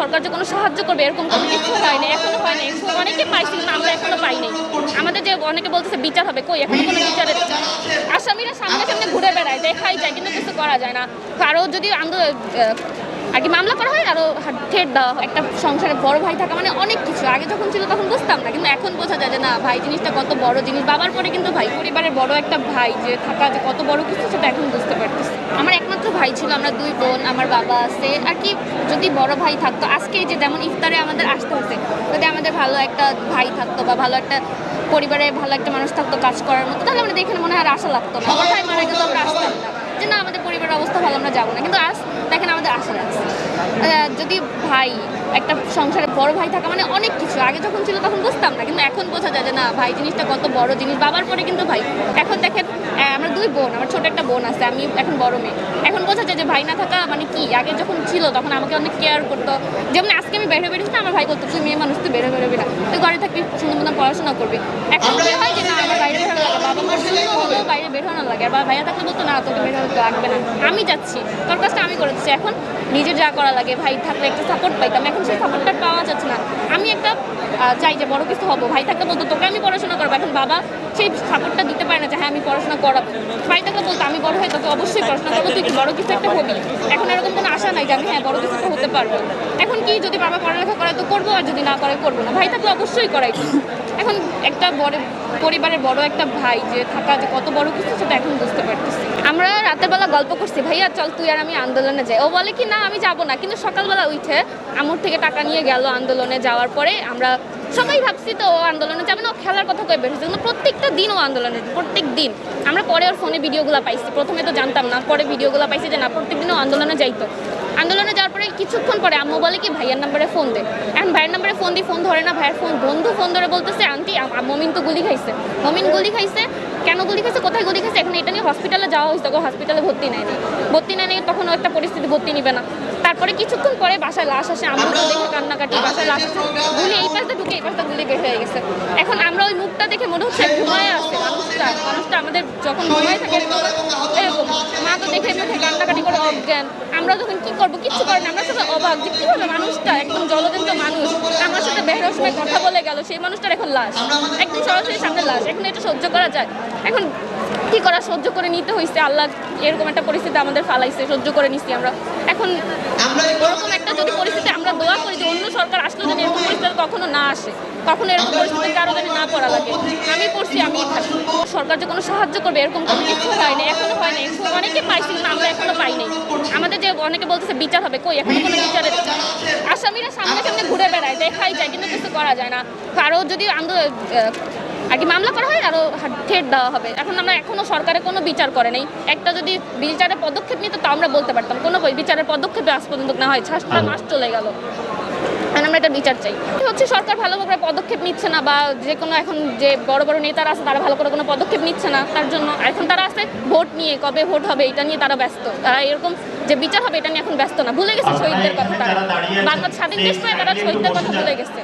সরকার যে কোনো সাহায্য করবে, এরকম কোনো কিছু হয়নি, এখনও হয়নি। অনেকে পাইছি, কিন্তু আমরা এখনও পাইনি। আমাদের যে অনেকে বলতেছে বিচার হবে, কই এখনও কোনো বিচারের আসামিরা সামনে সামনে ঘুরে বেড়ায়, দেখাই যায়, কিন্তু কিছু করা যায় না। কারও যদি আন্দোলন আর কি মামলা করা হয় আরও ঠেট দেওয়া হয়। একটা সংসারে বড় ভাই থাকা মানে অনেক কিছু। আগে যখন ছিল তখন বুঝতাম না কিন্তু এখন বোঝা যায় যে না ভাই জিনিসটা কত বড় জিনিস। বাবার পরে কিন্তু ভাই পরিবারের বড় একটা ভাই যে থাকা যে কত বড় কিছু সেটা এখন বুঝতে পারতেছি। আমার একমাত্র ভাই ছিল আমরা দুই বোন আমার বাবা আছে। আর কি যদি বড় ভাই থাকতো আজকে যে যেমন ইফতারে আমাদের আসতে হচ্ছে যদি আমাদের ভালো একটা ভাই থাকতো বা ভালো একটা পরিবারে ভালো একটা মানুষ থাকতো কাজ করার মতো তাহলে আমাদের এখানে মনে হয় আর আশা লাগতো না। আমার ভাই মারা গেলে আমরা আসতাম না। যে না আমাদের পরিবারের অবস্থা ভালো আমরা যাব না। কিন্তু আজ দেখেন আমাদের আশা লাগছে আহ, যদি ভাই একটা সংসারে বড় ভাই থাকা মানে অনেক কিছু। আগে যখন ছিল তখন বুঝতাম না কিন্তু এখন বোঝা যায় যে না ভাই জিনিসটা কত বড় জিনিস। বাবার পরে কিন্তু ভাই এখন দেখেন আমরা দুই বোন আমার ছোট একটা বোন আছে আমি এখন বড় মেয়ে। এখন বোঝা যায় যে ভাই না থাকা মানে কি? আগে যখন ছিল তখন আমাকে অনেক কেয়ার করতো। যেমন আজকে আমি বেরো বেরোছি না আমার ভাই বলতো তুই মেয়ে মানুষ তুই বেরো বেরোবি না। তুই ঘরে থাকবি সুন্দর মতো পড়াশোনা করবি। এখন কি হয় যে না আমার বাইরে বেরোনো লাগে বাবা মার জন্য বাইরে বেরোনো লাগে আর বা ভাইয়া থাকলে না তোকে বেরোনো লাগবে না। আমি যাচ্ছি। তোর কাজটা আমি করে দিচ্ছি। এখন নিজে যা করা লাগে, ভাই, থাকলে একটা সাপোর্ট পাইতাম। এখন সেই সাপোর্টটা পাওয়া যাচ্ছে না। আমি একটা চাই যে বড় কিছু হব। ভাই, থাকলে বলতো, তোকে আমি পড়াশোনা করব। এখন বাবা সেই সাপোর্টটা দিতে পারে যে হ্যাঁ আমি পড়াশোনা করাবো ভাই থাকলে বলতো, আমি বড় হয়ে তোকে অবশ্যই পড়াশোনা করব, তুই বড় কিছু একটা হবি। এখন এরকম কোনো আশা নাই যে আমি হ্যাঁ বড় কিছু একটা হতে পারব। এখন কি যদি বাবা পড়ালেখা করে তো করব, আর যদি না করে করব না। ভাই থাকলে অবশ্যই করাই। এখন একটা বড়, পরিবারের বড় একটা ভাই যে থাকা যে কত বড় কিছু, সেটা এখন বুঝতে পারতেছি। আমরা রাতের বেলা গল্প করছি, ভাইয়া, চল তুই আর আমি আন্দোলনে যাই। ও বলে কি, না, আমি যাব না। কিন্তু সকালবেলা উঠে আমুর থেকে টাকা নিয়ে গেল আন্দোলনে যাওয়ার পরে আমরা সবাই ভাবছি তো ও আন্দোলনে যাবে না ও খেলার কথা কয়ে বেরোচ্ছে কিন্তু প্রত্যেকটা দিন ও আন্দোলনে প্রত্যেক দিন। আমরা পরে ওর ফোনে ভিডিওগুলো পাইছি, প্রথমে তো জানতাম না, পরে ভিডিওগুলো পাইছি যে না, প্রত্যেক দিন ও আন্দোলনে যাইতো। আন্দোলনে যাওয়ার পরে কিছুক্ষণ পরে আম্মু বলে কি, ভাইয়ের নাম্বারে ফোন দেয় এখন ভাইয়ের নাম্বারে ফোন দিই ফোন ধরে না, ভাইয়ের ফোন বন্ধু ফোন ধরে বলতেছে, আন্টি মমিন তো গুলি খাইছে। মমিন গুলি খাইছে কেন গুলি খেয়েছে কোথায় গুলি খেয়েছে এখন এটা নিয়ে হসপিটালে যাওয়া হয়েছে, তখন হসপিটালে ভর্তি নেয়নি। ভর্তি নেয়নি, তখন একটা পরিস্থিতি, ভর্তি নিবে না। তারপরে কিছুক্ষণ পরে বাসায় লাশ আসে আমরা তো দেখে কান্নাকাটি, বাসায় লাশ আসে। গুলি এই পাশটা ঢুকে, এই পাশটা গুলি বের হয়ে গেছে। এখন আমরা ওই মুখটা দেখে মনে হচ্ছে ঘুমায় আছে। মানুষটা মানুষটা আমাদের যখন ঘুমায় থাকে এরকম মা তো দেখে মুখে কান্নাকাটি করে অজ্ঞান। আমরা যখন কি করব? কিচ্ছু করে না আমরা সবাই অবাক যে কীভাবে মানুষটা একদম জলজন্ত মানুষ। আমার সাথে বেরোর সময় কথা বলে গেল। সেই মানুষটার এখন লাশ। একদম সরাসরি সামনে লাশ। এখন এটা সহ্য করা যায়। এখন কি করা? সহ্য করে নিতে হয়েছে আল্লাহ এরকম একটা পরিস্থিতি আমাদের ফালাইছে। সহ্য করে নিছি আমরা। এখন ওরকম একটা যদি পরিস্থিতি আমরা দোয়া করি যে অন্য সরকার আসলে পরিস্থিতি কখনো না আসে, কখনো এরকম পরিস্থিতি কারও যেন না পড়া লাগে, আমি পড়ছি, আমি থাকি। সরকার যে কোনো সাহায্য করবে, এরকম কোনো কিছু হয়নি এখনও হয়নি অনেকে পাইছি, কিন্তু আমরা এখনও পাইনি আমাদের যে অনেকে বলতেছে, বিচার হবে, কই? এখনও কোনো বিচারের আসামিরা সামনে সামনে ঘুরে বেড়ায়, দেখাই যায়, কিন্তু কিছু করা যায় না। কারও যদি আন্দোলন আর কি মামলা করা হয়, আরও ঠেট দেওয়া হবে। এখন আমরা এখনও সরকারে কোনো বিচার করে নাই। একটা যদি বিচারের পদক্ষেপ নিত, তা আমরা বলতে পারতাম, কোনো বিচারের পদক্ষেপে আজ পর্যন্ত না হয় সাতটা মাস চলে গেল। এখন আমরা একটা বিচার চাই। হচ্ছে সরকার ভালো করে পদক্ষেপ নিচ্ছে না বা যে কোনো এখন যে বড় বড় নেতারা আছে তারা ভালো করে কোনো পদক্ষেপ নিচ্ছে না তার জন্য। এখন তারা আছে ভোট নিয়ে কবে ভোট হবে এটা নিয়ে তারা ব্যস্ত। তারা এরকম যে বিচার হবে এটা নিয়ে এখন ব্যস্ত না। ভুলে গেছে শহীদদের কথা তারা বাংলাদেশ স্বাধীন দেশ তারা শহীদদের কথা ভুলে গেছে।